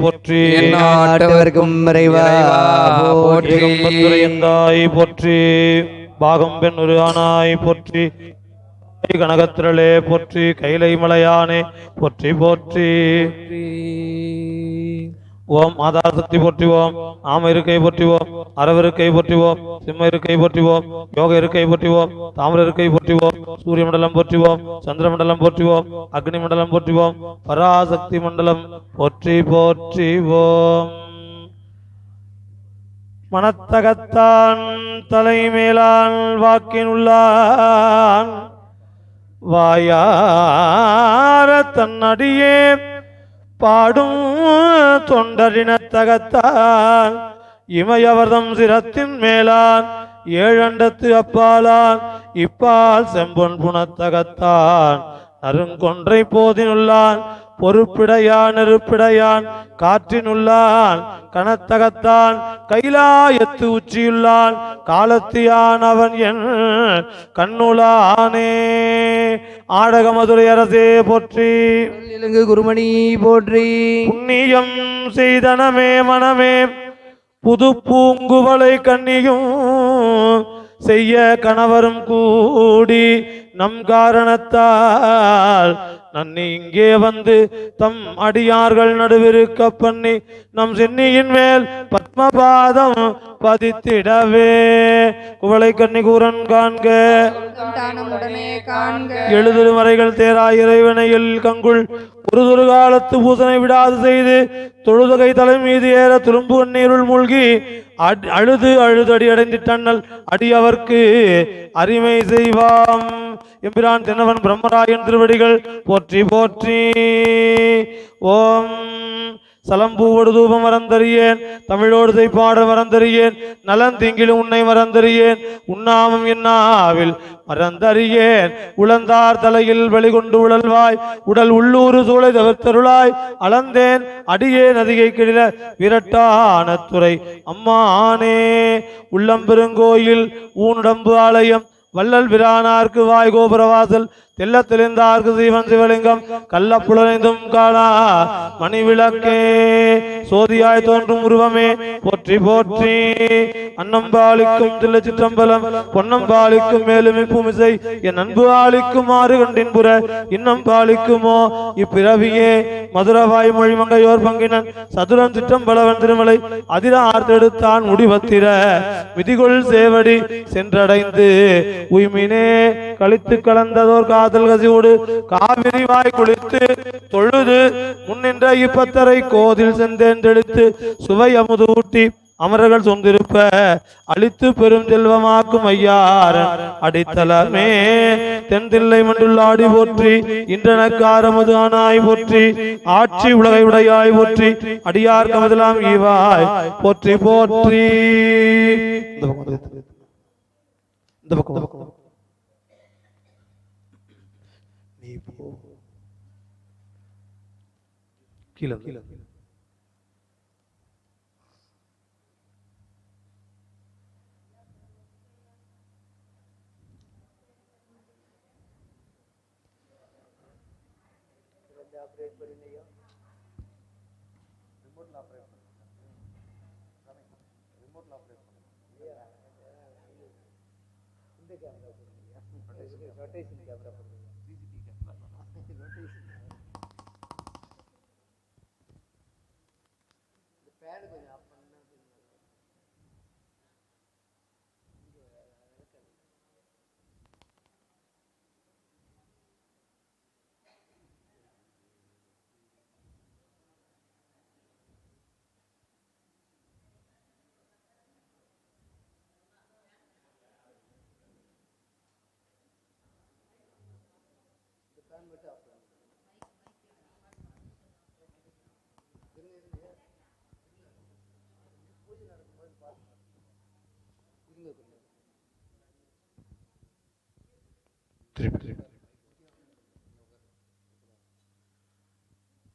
போற்றி. நாட்டவர்க்கும் இறைவா போற்றி. ஏகம்பத்துரையந்தாய் போற்றி. பாகம் பெண் ஒரு ஆனாய் போற்றி கனகத்திரளே போற்றி. கைலை மலையானே போற்றி. போற்றி. ஓம் மாதா சக்தி போற்றுவோம் ஆம இருக்கை போற்றுவோம் அரவ இருக்கை போற்றுவோம் சிம்ம இருக்கை போற்றுவோம் யோக இருக்கை போற்றுவோம் தாமிர இருக்கை போற்றுவோம் சூரிய மண்டலம் போற்றுவோம் சந்திர மண்டலம் போற்றுவோம் அக்னி மண்டலம் போற்றுவோம் பராசக்தி மண்டலம் போற்றி போற்றிவோம். மனத்தகத்தான் தலைமேலான் வாக்கின் உள்ளான் வாயார தன்னடியே பாடும் தொண்டரினத்தகத்தான் இமையவர்தம் சிரத்தின் மேலான் ஏழண்டத்து அப்பாலான் இப்பால் செம்பொன் புனத்தகத்தான் அருங்கொன்றை போதினுள்ளான் பொறுப்பிடையான் நெருப்பிடையான் காற்றினுள்ளான் கனத்தகத்தான் கைலாயத்து உச்சியுள்ளான் காலத்தியான் அவன் என் கண்ணுளானே. ஆடக மதுரை அரசே போற்றி. இலங்கு குருமணி போற்றி. புண்ணியம் செய்தனமே மனமே புது பூங்குவளை கண்ணியும் செய்ய கணவரும் கூடி நம் காரணத்தால் நன்னி இங்கே வந்து தம் அடியார்கள் நடுவிருக்க பண்ணி நம் சென்னியின் மேல் பத்மபாதம் பதித்திடவே. குவளை கண்ணி கூறன் காண்க எழுதிருமறைகள் தேரா இறைவனையில் கங்குள். ஒரு காலத்து பூசனை விடாது செய்து தொழுதகை தலை மீது ஏற துரும்பு நீருள் மூழ்கி அழுது அழுது அழுதடி அடைந்திட்டண்ணல் அடியவர்க்கு அருமை செய்வாம். எம்பிரான் தென்னவன் பிரம்மராயன் திருவடிகள் போற்றி போற்றி. ஓம். சலம்பூவோடு தூபம் மறந்தறியேன் தமிழோடு தைப்பாட மறந்தறியேன் நலன் திங்கிலும் உன்னை மறந்தறியேன் உண்ணாமம் என்னாவில் மறந்தறியேன். உளந்தார் தலையில் வெளிகொண்டு உழல்வாய். உடல் உள்ளூர் சூளை தவிர்த்தருளாய். அளந்தேன் அடியே நதிகை கிழில விரட்டான துறை. அம்மானே உள்ளம்பெருங்கோயில் ஊனுடம்பு ஆலயம். வள்ளல் பிரானார்க்கு வாய் கோபுரவாசல் தெல்ல தெளிந்தார்க்கு சீவன் சிவலிங்கம் கள்ளப்புலனைந்தும் காணா மணிவிளக்கே. சோதியாய் தோன்றும் உருவமே. போற்றி போற்றி. அன்னம்பாளிக்கும் தில்ல சிற்றம்பலம் பொன்னம்பாளிக்கும் மேலுமை பூமிசை. என் அன்பு ஆளிக்கும் ஆறு கண்டின் புற இன்னம் பாலிக்குமோ இப்பிறவியே மதுரவாய் மொழிமங்கையோர் பங்கினன் சதுரன் சிற்றம்பலவன் திருமலை. அதிர ஆர்த்தெடுத்தான் முடிவத்திர. விதிகொள் சேவடி சென்றடைந்து உய்மினே கழித்து கலந்ததோர் காதல் கசிவோடு காவிரி வாய் குளித்து தொழுது முன்னின்ற இப்பத்தரை கோதில் தேர்ந்தெடுத்து சுவை அமுது ஊட்டி அமரர்கள் சொந்திருப்ப அழித்து பெரும் செல்வமாக்கும் ஐயாரன் அடித்தளமே தென்தில்லை மண்டுள்ளாடி போற்றி இன்றனக்காரமது ஆனாய் போற்றி ஆட்சி உலகை உடையாய் போற்றி அடியார் கமதலாம் ஈவாய் போற்றி போற்றி. இந்த பக்கம் இந்த பக்கம் நீ போ. கீழே கீழே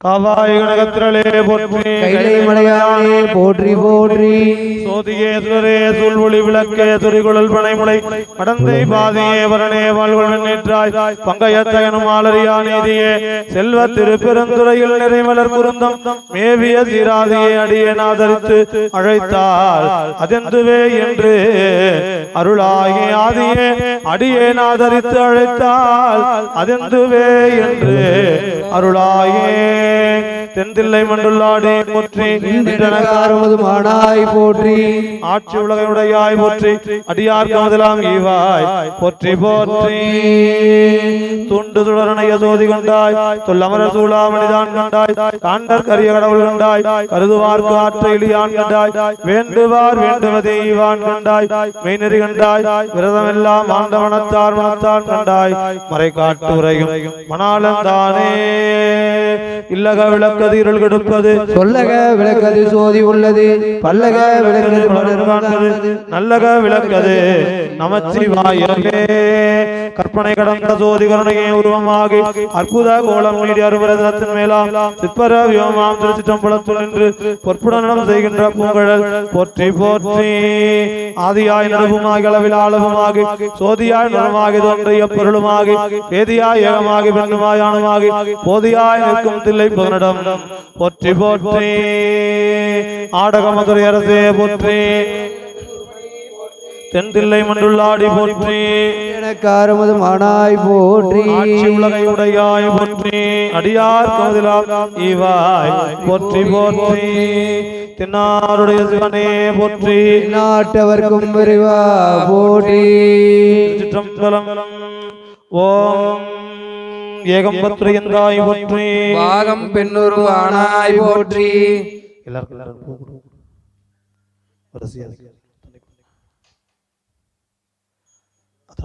காவாய் கனகத்திரளே போற்றி. கைலை மலையானே போற்றி போற்றி. சோதியே சுரரே சொல்வொளி விளக்கே துரிகுழல் பனைமுளை கடந்தை பாதியே வரணே வாழ்வுடன் நேற்றாய் பங்கையத்தகனும் ஆளறியா நீதியே. செல்வ திருப்பெருந்துறையில் நிறைமலர் குருந்தம். மேவிய சீராதியை அடியேன் ஆதரித்து அழைத்தார். அதெந்துவே என்று அருளாகி ஆதியே அடியேன் ஆதரித்து அழைத்தால் அதெந்துவே என்று அருளாயே தென்தில்லை மண்டுள்ளாடி போற்றி. இன்றனகாரமது மானாய் போற்றி. ஆட்சி உலகையுடையாய் போற்றி. அடியார் காதலாம் ஈவாய். போற்றி போற்றி. துண்டு துடரணைய சோதி கண்டாய். தொல்லமர சூழாமணிதான் கண்டாய். காண்டர் கரிய கடவுள் கண்டாய். கருதுவார்க்கு ஆற்ற இலியான் கண்டாய். வேண்டுவார் வேண்டுவதே ஈவான் கண்டாய். மெய்நெறி கண்டாய். விரதமெல்லாம் ஆண்ட மனத்தார் மனத்தான் கண்டாய். மறை காட்டு உரையும் மணாளன் தானே. இல்லக விளக்கது இருள் கெடுப்பது. சொல்லக விளக்கது சோதி உள்ளது. பல்லக விளக்கது நல்லக விளக்கது நமச்சிவாயவே கற்பனை கடந்த ஜோதி கருணையை உருவமாகி அற்புத கோலம் நீடி அருவரதத்தின் மேலாம் சிற்பர வியோமாம் திருச்சிற்றம்பலத்துள் நின்று பொற்புடனம் செய்கின்ற பூங்கழல் போற்றி போற்றி ஆதியாய் நடுவுமாகி அளவில் ஆளவுமாகி சோதியாய் நலமாகி தோன்றிய பொருளுமாகி வேதியாய் ஏகமாகி பெண்ணுமாய் ஆணுமாகி போதியாய் நிற்கும் தில்லை புதனிடம் போற்றி போற்றி ஆடக மதுரை அரசே போற்றி தென்தில்லை மண்டுள்ளாடி போற்றி. எனக்காரமது மானாய் போற்றி. ஆட்சி உலகை உடையாய் போற்றி. அடியார் கமதிலாம் ஈவாய் போற்றி போற்றி. தென்னாருடைய சிவனே போற்றி. நாட்டவர்க்கும் விரைவா போற்றி. சிற்றம்பலம் ஓம் ஏகம்பத்ரியந்தாய் போற்றி. பாகம் பெண்ணுரு ஆனாய் போற்றி. எல்லாருக்கும் எல்லாரும் பூ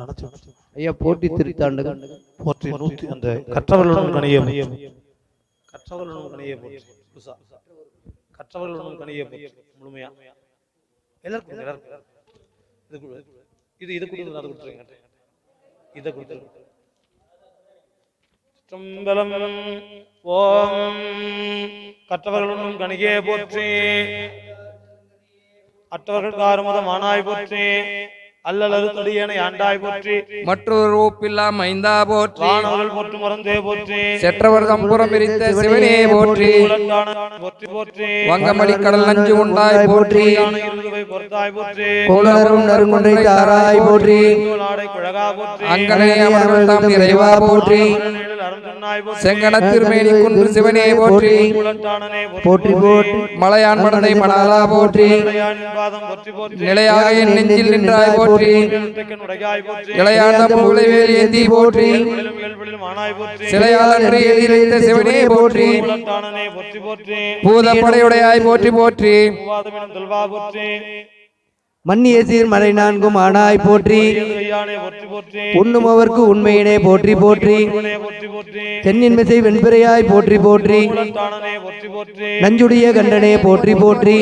அணைச்சு. ஐயா போட்டி போற்றி நூத்தி அந்த கற்றவர்களுடன் புதுசா. முழுமையா. எல்லாருக்கும் எல்லாருக்கும். இது. இது இது கொடுத்து அதை கொடுத்துருங்க. இதை கொடுத்துருங்க. சிற்றம்பலம் ஓம். கற்றவர்களுடன் கணிகே போற்றி. அற்றவர்கள் காரமுதம் ஆனாய் போற்றி. அல்லல் அறுத்தடியனை ஆண்டாய் போற்றி. மற்றொரு ஒப்பில்லாம் மைந்தா போற்றி. வானவர்கள் போற்று மறந்தே போற்றி. செற்றவர் தம்புறம் பிரித்த சிவனே போற்றி. போற்றி. போற்றி வங்கமளி கடல் நஞ்சு உண்டாய் போற்றி. பொறுத்தாய் போற்றி. கோளரும் நறுங்குன்றை தாராய் போற்றி. அங்கனே அமர்கள் தாம் இறைவா போற்றி. நிழல் அறம் சொன்னாய் போற்றி. செங்கண திருமேனி குன்று சிவனே போற்றி. போற்றி. போற்றி மலையான் மடனை மணாலா போற்றி. நிலையாக என் நெஞ்சில் நின்றாய் போற்றி. இளையாண்ட புலைவேல் ஏந்தி போற்றி. சிலையாளன்று எதிரித்த சிவனே போற்றி. குலத்தானனே போற்றி போற்றி. போற்றி. போற்றி மன்னிய சீர் மறை நான்கும் ஆனாய் போற்றி. உண்ணுமவர்க்கு உண்மையினே போற்றி போற்றி. தென்னின்மிசை வெண்பிறையாய் போற்றி போற்றி. நஞ்சுடைய கண்டனே போற்றி போற்றி.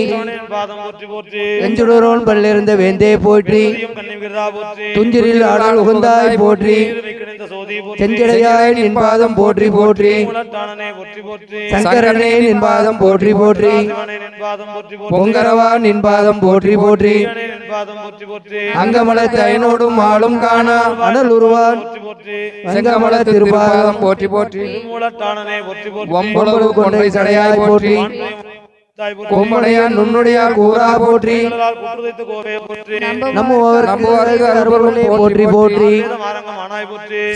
நஞ்சுடரோன் பல்லிருந்த வேந்தே போற்றி போற்றி. துஞ்சிரில் ஆடல் உகந்தாய் போற்றி. கிடைத்த சோதி போற்றி போற்றி சங்கரனே நின் பாதம் போற்றி போற்றி. பொங்கரவா நின் பாதம் போற்றி போற்றி. அங்கமல தயனோடும் ஆளும் காணா. அனல் உருவான். செங்கமல திருப்பாதம் போற்றி போற்றி. ஒம்பளவு கொன்றை சடையாய் போற்றி. கொம்படையான் நுண்ணுடையா கூறா போற்றி. போற்றி. போற்றி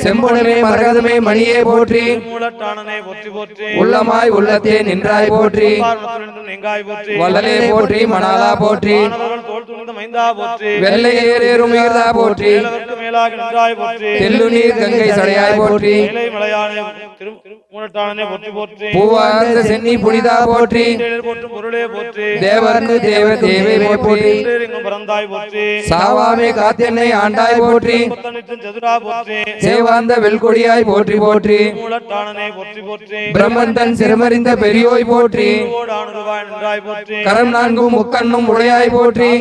செம்பொனமே மரகதமே மணியே போற்றி. உள்ளமாய் உள்ளத்தே நின்றாய் போற்றி. நெங்காய் போற்றி. மணாலா போற்றி. மைந்தா போற்றி. மேலாக நின்றாய் போற்றி. தெல்லுநீர் கங்கை சடையாய் போற்றி. மேலை மலையானே திரு மூலட்டானனே போற்றி போற்றி. பூவார்ந்த சென்னி புனிதா போற்றி. போற்றும் பொருளே போற்றி. தேவர்க்கு தேவ தேவை போற்றி. பறந்தாய் போற்றி. சாவாமே காத்தென்னை ஆண்டாய் போற்றி. சதுரா போற்றி. சேவாந்த வெல்கொடியாய் போற்றி போற்றி. மூலட்டானனே போற்றி போற்றி. பிரம்மன் தன் சிரமறிந்த பெரியோய் போற்றி. கரம் நான்கும் முக்கண்ணும் உடையாய் போற்றி.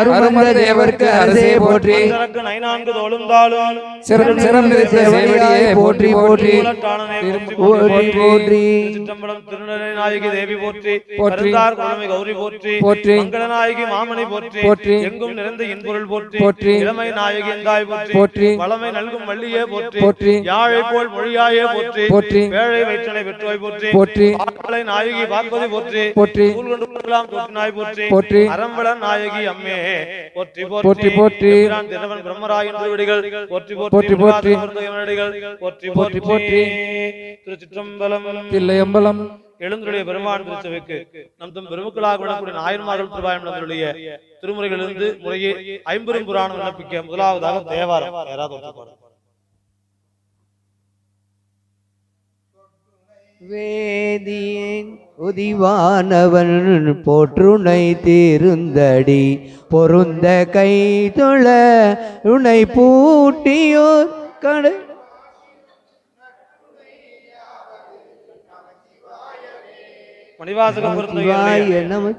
அருமந்த தேவர்க்கு அரசே போற்றி. அந்தரக்கு நைநான்கு தாளும் சிறம் சேவடியே போற்றி போற்றி போற்றி போற்றி போற்றி சிற்றம்பலம் திருநெல்வேலி நாயகி தேவி போற்றி போற்றி. குழமை கௌரி போற்றி போற்றி. மங்களநாயகி மாமணி போற்றி போற்றி. எங்கும் நிறைந்த இன்பொருள் போற்றி போற்றி. இளமை நாயகி எங்காய் போற்றி போற்றி. வளமை நல்கும் வள்ளியே போற்றி போற்றி. யாழை போல் மொழியாயே போற்றி போற்றி. வேழை வயிற்றனை பெற்றோய் போற்றி போற்றி. பாலை நாயகி பார்ப்பதி போற்றி போற்றி. போற்றி போற்றி. அறம்பல நாயகி அம்மே போற்றி போற்றி, போற்றி. திரவன் பிரம்மராயன் திருவடிகள். போற்றி போற்றி, போற்றி போற்றி. போற்றி போற்றி. திருச்சிற்றம்பலம். தில்லையம்பலம். எழுந்துடைய பெருமான் திருச்சபைக்கு நம் தம் பெருமக்களாக விடக்கூடிய நாயன்மார்கள் திருவாயம் நம்மளுடைய திருமுறைகளிலிருந்து முறையே ஐம்பெரும் புராணம் விண்ணப்பிக்க முதலாவதாக தேவாரம். யாராவது வேதியன் உதிவானவன் போற்றுனை தீருந்தடி. பொருந்த கை தொழ உனை பூட்டியோர் கடு. நம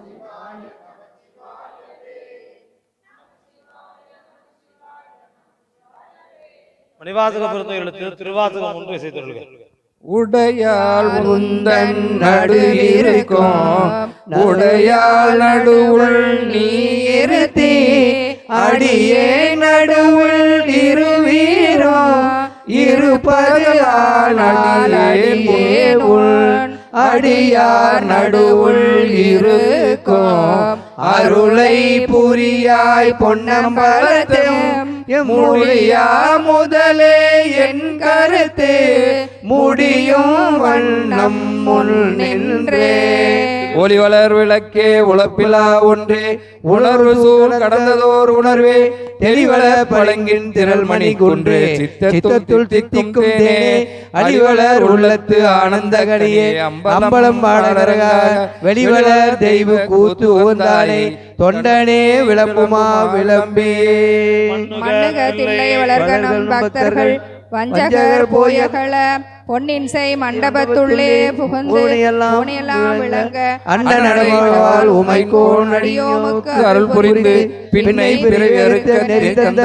மணிவாசக பொருந்த எழுத்து திருவாசகம் ஒன்று இசைத்தொழில்கள் உடையாள் உந்தன் நடு இருக்கும் உடையாள் நடுவுள் நீ இருத்தி அடியே நடுவுள் இருவீரோ இருப்பதால் உள் அடியார் நடுவுள் இருக்கும். அருளை புரியாய் பொன்னம்பலத்தும் முடியா முதலே என் கருத்து முடியும் வண்ணம் முன் நின்றே. ஒளி வளர் விளக்கே உழப்பிலா ஒன்றே. உணர்வு சூழ் கடந்ததோர் உணர்வே. தெளிவள பழங்கின் திரள் மணி குன்று. சித்தத்துள் தித்திக்கும் தேனே. அடிவளர் உள்ளத்து ஆனந்த கடியே. அம்பலம் பாடலரக வெளிவளர் தெய்வ கூத்து ஓந்தானே தொண்டனே விளம்புமா விளம்பே. மண்ணுக தில்லை வளர்கணம் பக்தர்கள். வஞ்சகர் போயகள பொன்னின் செய் மண்டபத்துள்ளே புகுந்து ஊனையெல்லாம் விளங்க அண்ட நடமாள் உமைக்கோன் அடியோமுக்கு அருள் புரிந்து பின்னை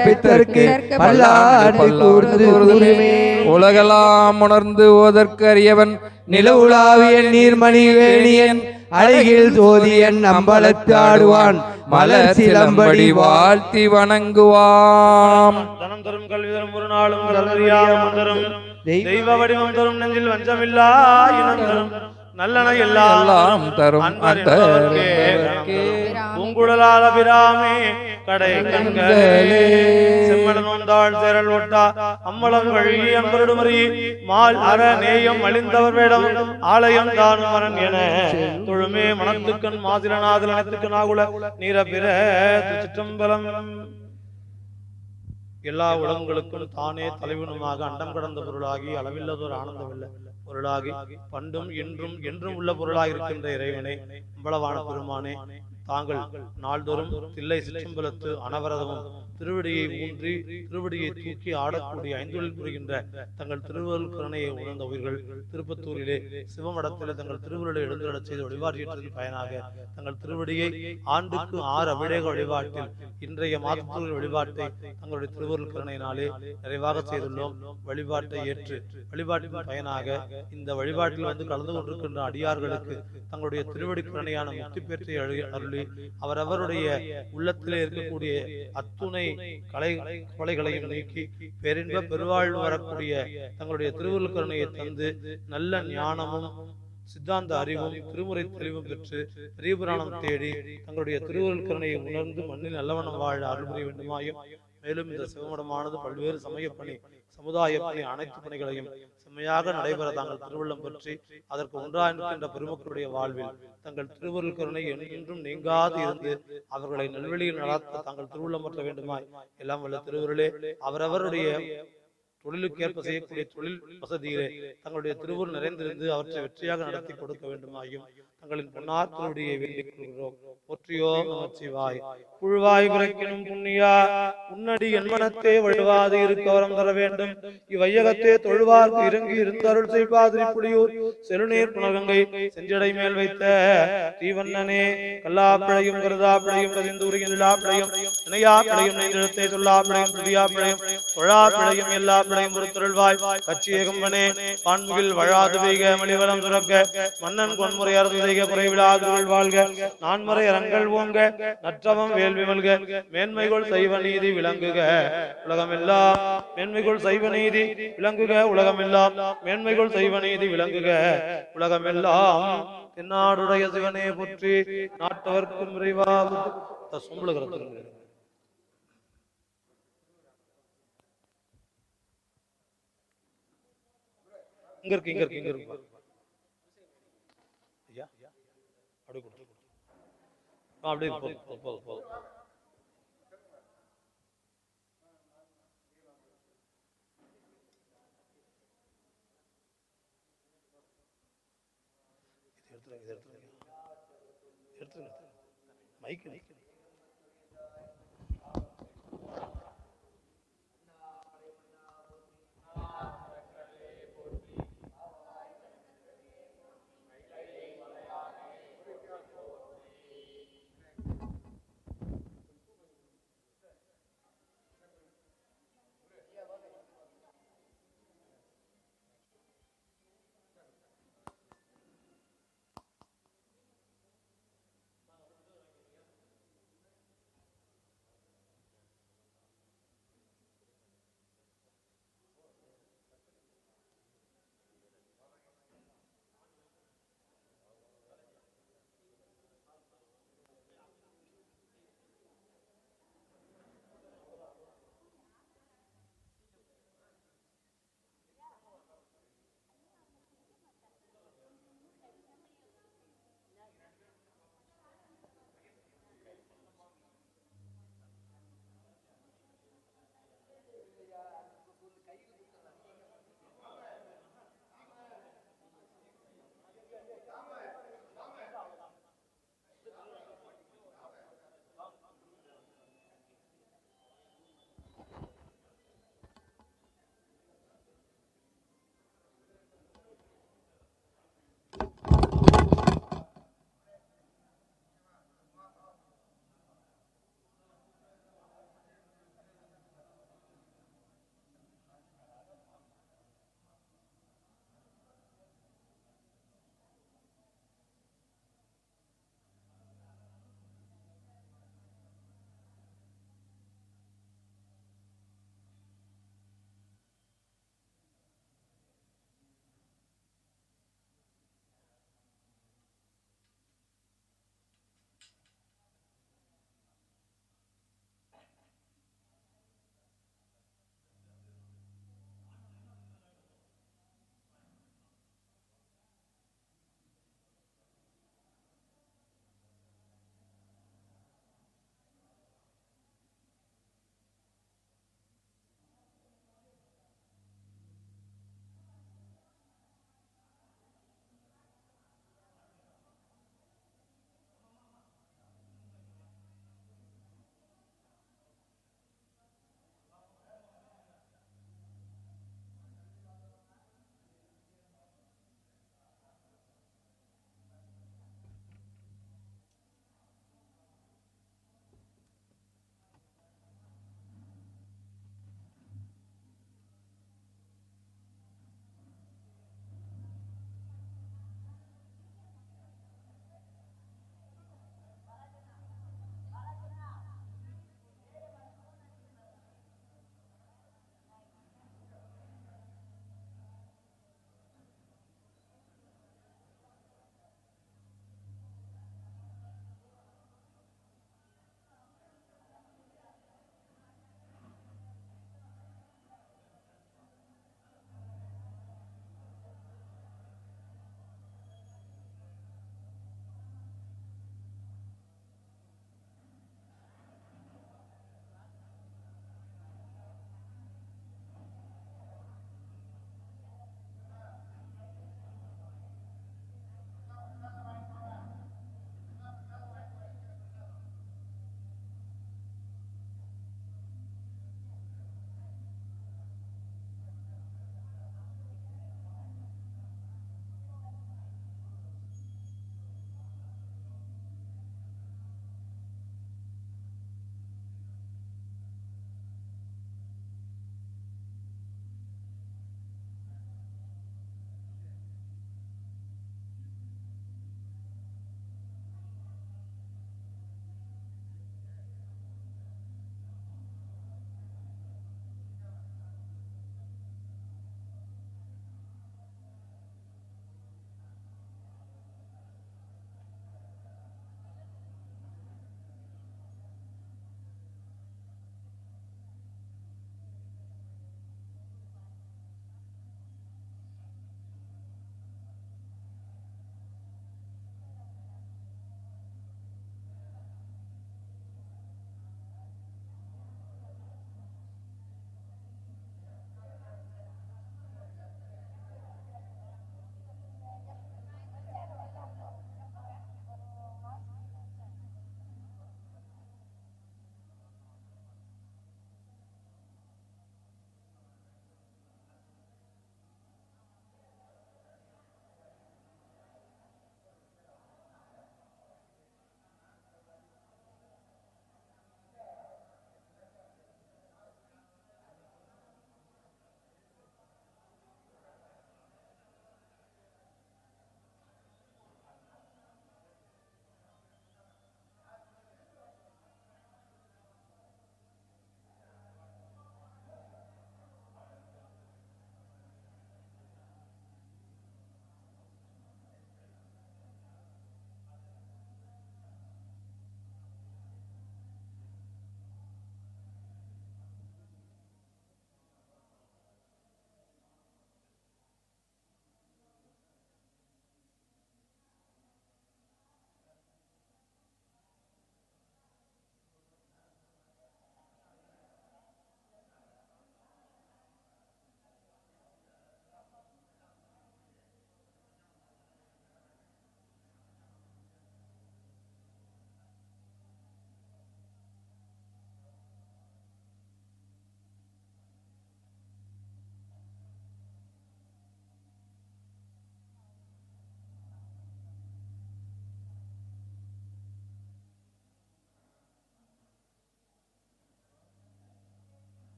பித்தருக்கு கூறுதுமே உலகெல்லாம் உணர்ந்து ஓதற்கு அறியவன் நில உலாவிய நீர்மணி வேணியன் அழகில் சோதியன் அம்பலத்து ஆடுவான் மலர் சிலம்படி வாழ்த்தி வணங்குவாம் தனம் தரும் கல்வி தரும் ஒரு நாளும் தெய்வ வடிவம் தரும் நெஞ்சில் வஞ்சமில்லா இனம் தரும். நல்லன எல்லாம் தரும் பூங்குழலால பிராமே கடை கண்களே. செம்மடன் வந்தாள் சேரல் ஒட்டா அம்மளம் வழி அன்பருடுமறி மால் அற நேயம் அழிந்தவர் வேடம் ஆலயம் தானும் மரன் என. தொழுமே மனத்துக்கண் மாதிரநாதல் அனைத்துக்கு நாகுல நீர பிற சிற்றம்பலம் எல்லா உலகங்களுக்கும் தானே தலைவனுமாக அண்டம் கடந்த பொருளாகி அளவில்லதொரு ஆனந்தமில்ல. பொருளாகி பண்டும் இன்றும் என்றும் உள்ள பொருளாக இருக்கின்ற இறைவனே. அம்பளவான பெருமானே. தாங்கள் நாள்தோறும் தில்லை சிற்றம்பலத்து அனவரதமும் திருவடியை ஊன்றி திருவடியை தூக்கி ஆடக்கூடிய ஐந்தொழில் புரிகின்ற தங்கள் திருவருள் கருணையை உணர்ந்த உயிர்கள் திருப்பத்தூரிலே சிவமடத்திலே தங்கள் திருவருளை எழுந்துடச் செய்து வழிபாட்டியற்றின் பயனாக தங்கள் திருவடியை ஆண்டுக்கு ஆறு அபிஷேக வழிபாட்டில் இன்றைய மாதத்தூரின் வழிபாட்டை தங்களுடைய திருவருள் கருணையினாலே நிறைவாக செய்துள்ளோம். வழிபாட்டை ஏற்று வழிபாட்டின் பயனாக இந்த வழிபாட்டில் வந்து கலந்து கொண்டிருக்கின்ற அடியார்களுக்கு தங்களுடைய திருவடி கருணையான முக்தி பெற்றை அருளி அருளி அவரவருடைய உள்ளத்திலே இருக்கக்கூடிய அத்துணை கலை கொலைகளையும் நீக்கி பேரின்ப பெருவாழ்வு வரக்கூடிய தங்களுடைய திருவருள் தந்து நல்ல ஞானமும் சித்தாந்த அறிவும் திருமுறை தெளிவும் பெற்று பெரியபுராணம் தேடி தங்களுடைய திருவருள்கரணையை உணர்ந்து மண்ணில் நல்லவனம் வாழ அருள் புரிய வேண்டுமாயும். மேலும் இந்த சிவமடமானது பல்வேறு சமய பணி சமுதாய பணி அனைத்து பணிகளையும் செம்மையாக நடைபெற தாங்கள் திருவள்ளம் பற்றி அதற்கு ஒன்றாயிருக்கின்ற பெருமக்களுடைய வாழ்வில் தங்கள் திருவருள் கருணை என்றும் நீங்காது இருந்து அவர்களை நல்வழியில் நடத்த தாங்கள் திருவள்ளம் பற்ற வேண்டுமாய். எல்லாம் வல்ல திருவருளே அவரவருடைய தொழிலுக்கேற்ப செய்யக்கூடிய தொழில் வசதியிலே தங்களுடைய திருவுருள் நிறைந்திருந்து அவற்றை வெற்றியாக நடத்தி கொடுக்க வேண்டுமாயும் தங்களின் பொன்னார் திருவடியை வேண்டிக் கொள்கிறோம் போற்றியோ நமச்சிவாய். புழுவாய் குறைக்கணும் புண்ணியா. உன்னடி என் மனத்தே வழுவாது இருக்க வரம் தர வேண்டும். இவ்வையகத்தே தொழுவார்க்கு இறங்கி இருந்தருள் செய்வாதிரி புலியூர். செழுநீர் புனகங்கை செஞ்சடை மேல் வைத்த தீவண்ணனே. கல்லாப்பிழையும் கருதாப்பிழையும் கதிந்தூரியின் விழாப்பிழையும் இணையாப்பிழையும் நெஞ்செழுத்தே சொல்லாப்பிழையும் துதியாப்பிழையும் தொழாப்பிழையும் எல்லா பிழையும் பொறுத்தருள்வாய் கச்சியகம்பனே பான்முகில் வழாது வைக மலிவலம் சுரக்க மன்னன் கொன்முறை அரசு செய்க குறைவிலாதுகள் வாழ்க. நான்முறை அரங்கள் ஓங்க நற்றவம் வேள்வி மல்க. மேன்மைகள் சைவ நீதி விளங்குக. உலகமெல்லாம் மேன்மைகள் சைவ நீதி விளங்குக. உலகமெல்லாம் மேன்மைகள் சைவ நீதி விளங்குக. உலகமெல்லாம் தென்னாடுடைய சிவனே புற்றி நாட்டவர்க்கும் விரைவா சொம்பளுகிறது இங்க இருக்கு இங்க இருக்கு இங்க இருக்கு ஐயா அப்படியே கொடு ஆ, அப்படியே போதும் போதும், போதும் எடுத்துருங்க எடுத்துருங்க. எடுத்துருங்க மைக் மைக்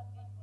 Gracias.